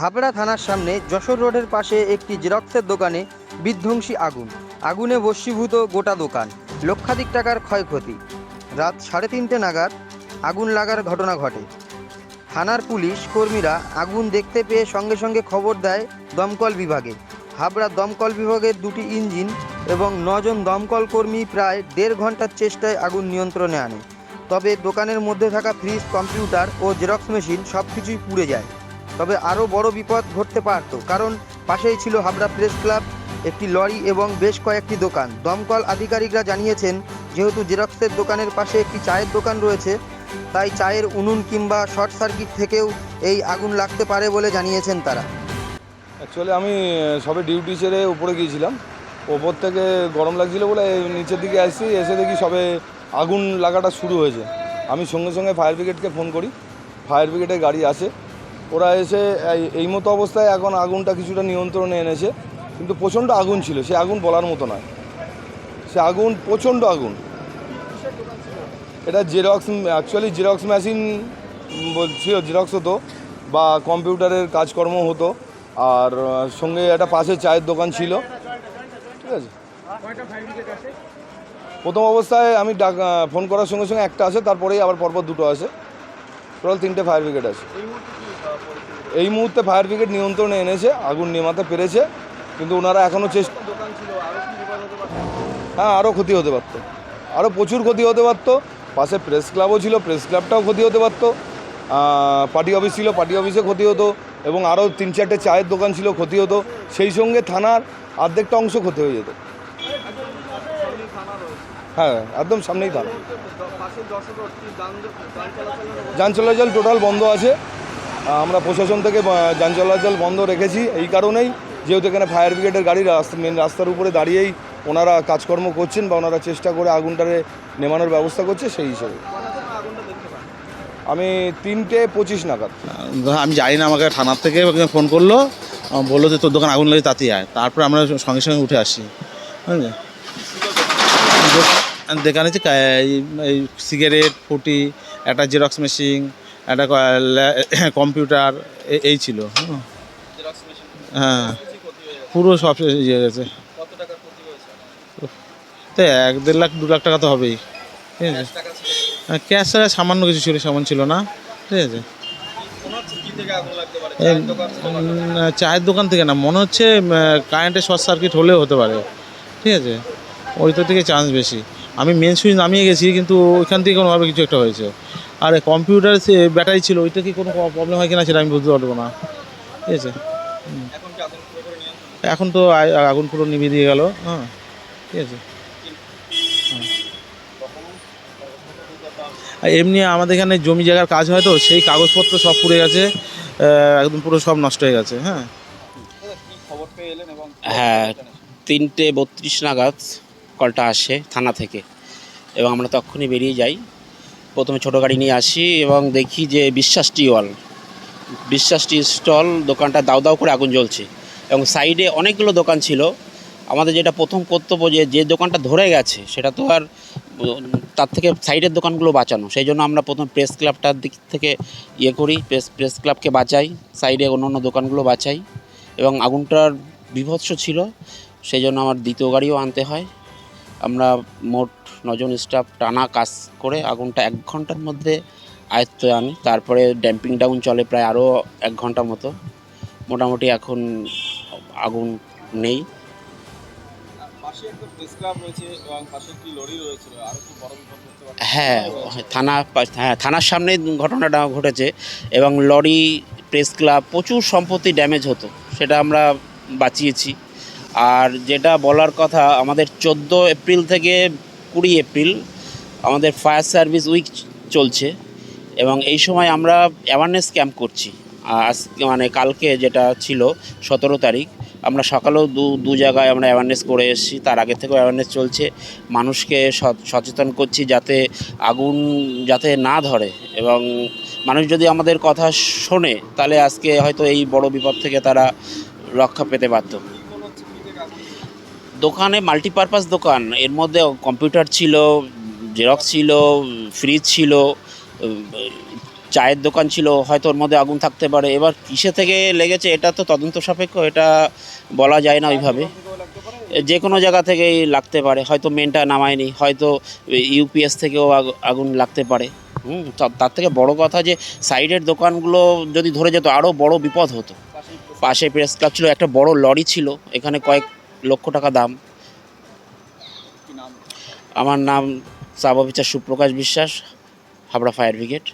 হাবড়া থানার সামনে যশোর রোডের পাশে একটি জেরক্সের দোকানে বিধ্বংসী আগুন। আগুনে বশীভূত গোটা দোকান। লক্ষাধিক টাকার ক্ষয়ক্ষতি। রাত সাড়ে তিনটে নাগাদ আগুন লাগার ঘটনা ঘটে। থানার পুলিশ কর্মীরা আগুন দেখতে পেয়ে সঙ্গে সঙ্গে খবর দেয় দমকল বিভাগে। হাবড়া দমকল বিভাগের দুটি ইঞ্জিন এবং নজন দমকল কর্মী প্রায় দেড় ঘণ্টার চেষ্টায় আগুন নিয়ন্ত্রণে আনে। তবে দোকানের মধ্যে থাকা ফ্রিজ, কম্পিউটার ও জেরক্স মেশিন সব কিছুই পুড়ে যায়। তবে আরও বড় বিপদ ঘটতে পারত, কারণ পাশেই ছিল হাবড়া প্রেস ক্লাব, একটি লরি এবং বেশ কয়েকটি দোকান। দমকল আধিকারিকরা জানিয়েছেন, যেহেতু জেরক্সের দোকানের পাশে একটি চায়ের দোকান রয়েছে, তাই চায়ের উনুন কিংবা শর্ট সার্কিট থেকেও এই আগুন লাগতে পারে বলে জানিয়েছেন তারা। অ্যাকচুয়ালি আমি সবে ডিউটি ছেড়ে উপরে গিয়েছিলাম। ওপর থেকে গরম লাগছিল বলে নিচের দিকে আসছি, এসে দেখি সবে আগুন লাগাটা শুরু হয়েছে। আমি সঙ্গে সঙ্গে ফায়ার ব্রিগেডকে ফোন করি। ফায়ার ব্রিগেডের গাড়ি আসে। ওরা এসে, এই- মতো অবস্থায় এখন আগুনটা কিছুটা নিয়ন্ত্রণে এনেছে। কিন্তু প্রচণ্ড আগুন ছিল, সে আগুন বলার মতো নয়। সে আগুন, প্রচণ্ড আগুন। এটা জেরক্স অ্যাকচুয়ালি জেরক্স মেশিন ছিল জেরক্স হতো, বা কম্পিউটারের কাজকর্ম হতো। আর, সঙ্গে একটা পাশে চায়ের দোকান ছিল। ঠিক আছে? প্রথম অবস্থায় আমি ডাক ফোন করার সঙ্গে সঙ্গে একটা আসে, তারপরেই আবার পরপর দুটো আসে। টোটাল তিনটে ফায়ার ব্রিগেড আছে এই মুহূর্তে ফায়ার ব্রিগেড নিয়ন্ত্রণে এনেছে, আগুন নেমাতে পেরেছে, কিন্তু ওনারা এখনও চেষ্টা হ্যাঁ আরও ক্ষতি হতে পারতো। আরও প্রচুর ক্ষতি হতে পারতো। পাশে প্রেস ক্লাবও ছিল প্রেস ক্লাবটাও ক্ষতি হতে পারতো। পার্টি অফিস ছিল পার্টি অফিসে ক্ষতি হতো, এবং আরও তিন চারটে চায়ের দোকান ছিল, ক্ষতি হতো। সেই সঙ্গে থানার অর্ধেকটা অংশ ক্ষতি হয়ে যেত। হ্যাঁ একদম সামনেই থানা। যান চলাচল টোটাল বন্ধ আছে। আমরা প্রশাসন থেকে যান চলাচল বন্ধ রেখেছি। এই কারণেই যেহেতু এখানে ফায়ার ব্রিগেডের গাড়ি রাস্তা মেন রাস্তার উপরে দাঁড়িয়েই ওনারা কাজকর্ম করছেন বা ওনারা চেষ্টা করে আগুনটারে নেমানোর ব্যবস্থা করছে, সেই হিসেবে। আমি তিনটে পঁচিশ নাগাদ। আমি জানি না, আমাকে থানার থেকে ফোন করল। বলল যে তোর দোকান আগুন লাগে তাতেই আয়। তারপরে আমরা সঙ্গে সঙ্গে উঠে আসি। এই- এই সিগারেট ফুটি একটা জেরক্স মেশিন একটা কম্পিউটার এই ছিল। হ্যাঁ। পুরো সব ইয়ে গেছে। তো এক দেড় লাখ, দু লাখ টাকা তো হবেই। ঠিক আছে। ক্যাশ ছাড়া সামান্য কিছু ছিল, সামান ছিল না। ঠিক আছে। চায়ের দোকান থেকে না, মনে হচ্ছে কারেন্টের শর্ট সার্কিট হলেও হতে পারে। ঠিক আছে। ওইটা থেকে চান্স বেশি। আমি মেন সুইচ নামিয়ে গেছি, কিন্তু ওইখান থেকে কোনোভাবে কিছু একটা হয়েছে। আর কম্পিউটার সে ব্যাটারি ছিল, ওইটা কি কোনো প্রবলেম হয় কিনা সেটা আমি বুঝতে পারব না। ঠিক আছে? এখন তো আগুন পুরো নিভিয়ে দিয়ে গেল হ্যাঁ। ঠিক আছে? আর এমনি আমাদের এখানে জমি জায়গার কাজ হয় তো, সেই কাগজপত্র সব পুড়ে গেছে একদম পুরো সব নষ্ট হয়ে গেছে হ্যাঁ। হ্যাঁ তিনটে বত্রিশ নাগাদ কলটা আসে থানা থেকে, এবং আমরা তখনই বেরিয়ে যাই। প্রথমে ছোটো গাড়ি নিয়ে আসি এবং দেখি যে বিশ্বাস টি ওয়াল। বিশ্বাস টি স্টল, দোকানটা দাউ দাউ করে আগুন জ্বলছে এবং সাইডে অনেকগুলো দোকান ছিল। আমাদের যেটা প্রথম কর্তব্য যে যে দোকানটা ধরে গেছে সেটা তো আর, তার থেকে সাইডের দোকানগুলো বাঁচানো। সেই জন্য আমরা প্রথম প্রেস ক্লাবটার দিক থেকে ইয়ে করি, প্রেস প্রেস ক্লাবকে বাঁচাই, সাইডে অন্য অন্য দোকানগুলো বাঁচাই এবং আগুনটার বিভৎস ছিল। সেই জন্য আমার দ্বিতীয় গাড়িও আনতে হয়। আমরা মোট নজন স্টাফ টানা কাজ করে আগুনটা এক ঘণ্টার মধ্যে আয়ত্তে আনি তারপরে ড্যাম্পিং ডাউন চলে প্রায় আরও এক ঘণ্টা মতো। মোটামুটি এখন আগুন নেই। হ্যাঁ থানা হ্যাঁ থানার সামনে ঘটনাটা ঘটেছে এবং লরি প্রেস ক্লাব প্রচুর সম্পত্তি ড্যামেজ হতো। সেটা আমরা বাঁচিয়েছি। আর যেটা বলার কথা আমাদের চোদ্দ এপ্রিল থেকে কুড়ি এপ্রিল আমাদের ফায়ার সার্ভিস উইক চলছে এবং এই সময় আমরা অ্যাওয়ারনেস ক্যাম্প করছি। আজ মানে কালকে যেটা ছিল সতেরো তারিখ, আমরা সকালেও দু দু জায়গায় আমরা অ্যাওয়ারনেস করে এসেছি। তার আগে থেকেও অ্যাওয়ারনেস চলছে। মানুষকে সচেতন করছি যাতে আগুন যাতে না ধরে এবং মানুষ যদি আমাদের কথা শোনে, তাহলে আজকে হয়তো এই বড় বিপদ থেকে তারা রক্ষা পেতে পারত দোকানে মাল্টিপারপাস দোকান। এর মধ্যে কম্পিউটার ছিল জেরক্স ছিল ফ্রিজ ছিল, চায়ের দোকান ছিল, হয়তো ওর মধ্যে আগুন থাকতে পারে। এবার কিসে থেকে লেগেছে এটা তো তদন্ত সাপেক্ষ, এটা বলা যায় না ওইভাবে। যে কোনো জায়গা থেকেই লাগতে পারে, হয়তো মেনটা নামায়নি, হয়তো ইউপিএস থেকেও আগ- আগুন লাগতে পারে। হুম তার থেকে বড় কথা যে সাইডের দোকানগুলো যদি ধরে যেত আরও বড় বিপদ হতো। পাশে প্রেস ক্লাব ছিল, একটা বড় লরি ছিল, এখানে কয়েক লক্ষ টাকা দাম। আমার নাম অফিসার সুপ্রকাশ বিশ্বাস হাবড়া ফায়ার ব্রিগেড।